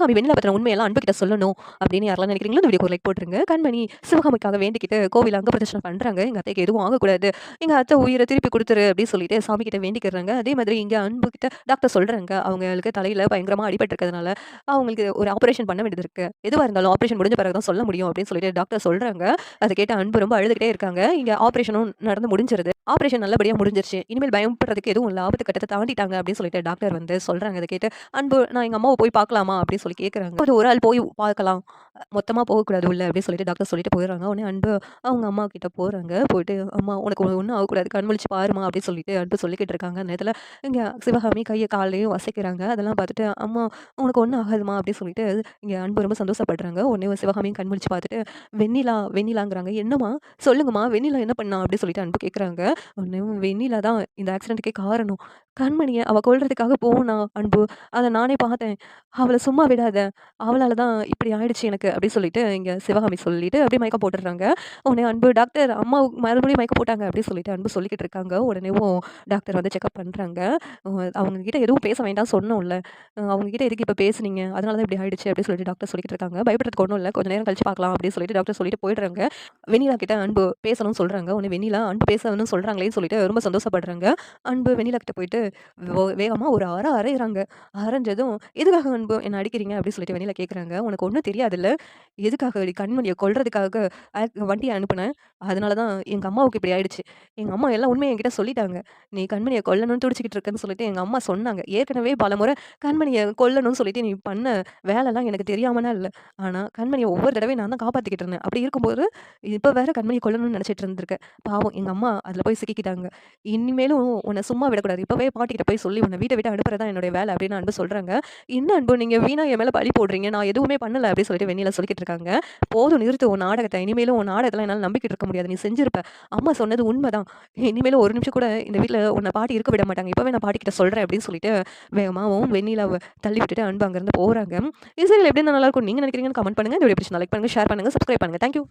சிவகாமி வெண்ணிலா பத்தின உண்மையெல்லாம் அன்பு கிட்ட சொல்லணும் அப்படின்னு யாரெல்லாம் நினைக்கிறீங்களோ இந்த வீடியோ லைக் போட்டுருங்க. கண்மணி சிவகாமிக்காக வேண்டிக்கிட்டு கோவில் அங்க பிரதர்ஷனம் பண்ணுறாங்க எங்கள் அத்தைக்கு எதுவும் ஆகக்கூடாது. எங்கள் அத்தை உயிரை திருப்பி கொடுத்துரு அப்படின்னு சொல்லிட்டு சாமி கிட்ட வேண்டிக்கிறாங்க அதே மாதிரி இங்கே அன்பு கிட்ட டாக்டர் சொல்கிறாங்க அவங்களுக்கு தலையில் பயங்கரமாக அடிபட்டிருக்கிறதுனால அவங்களுக்கு ஒரு ஆப்ரேஷன் பண்ண வேண்டியது இருக்குது எதுவாக இருந்தாலும் ஆப்ரேஷன் முடிஞ்ச பிறகு தான் சொல்ல முடியும் அப்படின்னு சொல்லிட்டு டாக்டர் சொல்கிறாங்க அதை கேட்டு அன்பு ரொம்ப அழுதுகிட்டே இருக்காங்க. இங்கே ஆப்ரேஷனும் நடந்து முடிஞ்சிருது. ஆப்ரேஷன் நல்லபடியாக முடிஞ்சிருச்சு. இனிமேல் பயப்படுறதுக்கு எதுவும் இல்லை. ஆபத்து கட்டத்தை தாண்டிட்டாங்க அப்படின்னு சொல்லிட்டு டாக்டர் வந்து சொல்கிறாங்க அதை கேட்டு அன்பு நான் எங்கள் அம்மாவை போய் பார்க்கலாமா? அப்படின்னு சொல்லி கேட்குறாங்க அது ஒரு ஆள் போய் பார்க்கலாம். மொத்தமாக போகக்கூடாது உள்ள அப்படின்னு சொல்லிட்டு டாக்டர் சொல்லிட்டு போயிடுறாங்க. உடனே அன்பு அவங்க அம்மா கிட்ட போகிறாங்க போயிட்டு அம்மா உனக்கு ஒன்றும் ஆகக்கூடாது. கண் முழிச்சு பாருமா அப்படின்னு சொல்லிட்டு அன்பு சொல்லிக்கிட்டு இருக்காங்க. அந்த நேரத்தில் இங்கே சிவகாமி கையை காலையும் வசைக்கிறாங்க அதெல்லாம் பார்த்துட்டு அம்மா உனக்கு ஒன்றும் ஆகாதுமா அப்படின்னு சொல்லிட்டு இங்கே அன்பு ரொம்ப சந்தோஷப்படுறாங்க. உடனே சிவகாமியும் கண் முழிச்சு பார்த்துட்டு வெண்ணிலா வெண்ணிலாங்கிறாங்க. என்னம்மா? சொல்லுங்கம்மா வெண்ணிலா என்ன பண்ணா? அப்படின்னு சொல்லிட்டு அன்பு கேட்குறாங்க வெண்ணிலா தான் இந்த ஆக்சிடென்ட்டுக்கே காரணம். கண்மணியை அவள் கொள்றதுக்காக போனா அன்பு அதை நானே பார்த்தேன் அவளை சும்மா விடாத. அவளால் தான் இப்படி ஆயிடுச்சு எனக்கு அப்படி சொல்லிட்டு இங்கே சிவகாமி சொல்லிட்டு அப்படியே மயக்கம் போட்டுடுறாங்க. உடனே அன்பு டாக்டர் அம்மா மறுபடியும் மயக்கம் போட்டாங்க அப்படின்னு சொல்லிட்டு அன்பு சொல்லிக்கிட்டு இருக்காங்க. உடனேவும் டாக்டர் வந்து செக்அப் பண்ணுறாங்க அவங்க கிட்ட எதுவும் பேச வேண்டாம் சொன்னோம்ல. இல்லை அவங்க கிட்ட எதுக்கு இப்போ பேசுனீங்க? அதனால தான் இப்படி ஆயிடுச்சு அப்படின்னு சொல்லிட்டு டாக்டர் சொல்லிட்டு இருக்காங்க. பயப்படுறதுக்கு ஒன்றும் இல்லை. கொஞ்ச நேரம் கழிச்சு பார்க்கலாம் அப்படின்னு சொல்லிட்டு டாக்டர் சொல்லிட்டு போயிடுறாங்க. வெண்ணிலா கிட்ட அன்பு பேசணும்னு சொல்கிறாங்க உடனே வெண்ணிலா அன்பு பேசணும்னு சொல்கிறாங்களேன்னு சொல்லிட்டு ரொம்ப சந்தோஷப்படுறாங்க. அன்பு வெண்ணிலா கிட்ட போயிட்டு வே- ஒரு அரை அரைகிறாங்க அரைஞ்சதும் எதுக்காக அன்பு என்ன அடிக்கிறீங்க? அப்படின்னு சொல்லிட்டு வெளியில் கேட்குறாங்க உனக்கு ஒன்றும் தெரியாதுல்ல. எதுக்காக கண்மணியை கொள்றதுக்காக வண்டியை அனுப்புனேன் அதனால தான் எங்கள் அம்மாவுக்கு இப்படி ஆயிடுச்சு. எங்கள் அம்மா எல்லாம் உண்மையை என்கிட்ட சொல்லிட்டாங்க. நீ கண்மணியை கொல்லணும்னு துடிச்சிக்கிட்டு இருக்கேன்னு சொல்லிட்டு எங்கள் அம்மா சொன்னாங்க. ஏற்கனவே பல முறை கண்மணியை கொல்லணும்னு சொல்லிட்டு நீ பண்ண வேலைலாம் எனக்கு தெரியாமனா இல்லை. ஆனால் கண்மணியை ஒவ்வொரு தடவை நான் தான் காப்பாற்றிக்கிட்டு இருந்தேன். அப்படி இருக்கும்போது இப்போ வேற கண்மணியை கொல்லணும்னு நினச்சிட்டு இருந்திருக்கேன். பாவம் எங்கள் அம்மா அதில் போய் சிக்கிக்கிட்டாங்க. இனிமேலும் உன்னை சும்மா விடக்கூடாது. இப்போவே பாட்டிக்கிட்ட போய் சொல்லி உன்னை வீட்டை விட்டு அனுப்புறதா என்னுடைய வேலை அப்படின்னு அன்பு சொல்கிறாங்க என்ன அன்பு? நீங்கள் வீணா என் மேலே பழி போடுறீங்க. நான் எதுவுமே பண்ணலை அப்படின்னு சொல்லிட்டு வெண்ணில சொல்லிக்கிட்டு இருக்காங்க. போதும் நிறுத்து. உன் நாடகத்தை. இனிமேலும் உன் நாடகத்தில் என்னால் நம்பிக்கிட்டு இருக்க முடியாது. நீ செஞ்சிருப்ப. அம்மா சொன்னது உண்மைதான். இனிமேலும் ஒரு நிமிஷம் கூட இந்த வீட்டில் உன்னை பாட்டி இருக்க விட மாட்டாங்க. இப்போவே நான் பாட்டிக்கிட்ட சொல்கிறேன் அப்படின்னு சொல்லிட்டு வேகமாகவும் வெண்ணிலாவை தள்ளி விட்டுட்டு அன்பு அங்கேருந்து போகிறாங்க இது சரி எப்படி நல்லா இருக்கும்? நீங்கள் நினைக்கிறீங்கன்னு கமெண்ட் பண்ணுங்கள் இந்த வீடியோ பிடிச்சி லைக் பண்ணுங்கள் ஷேர் பண்ணுங்கள் சப்ஸ்கிரைப் பண்ணுங்கள் தேங்க்யூ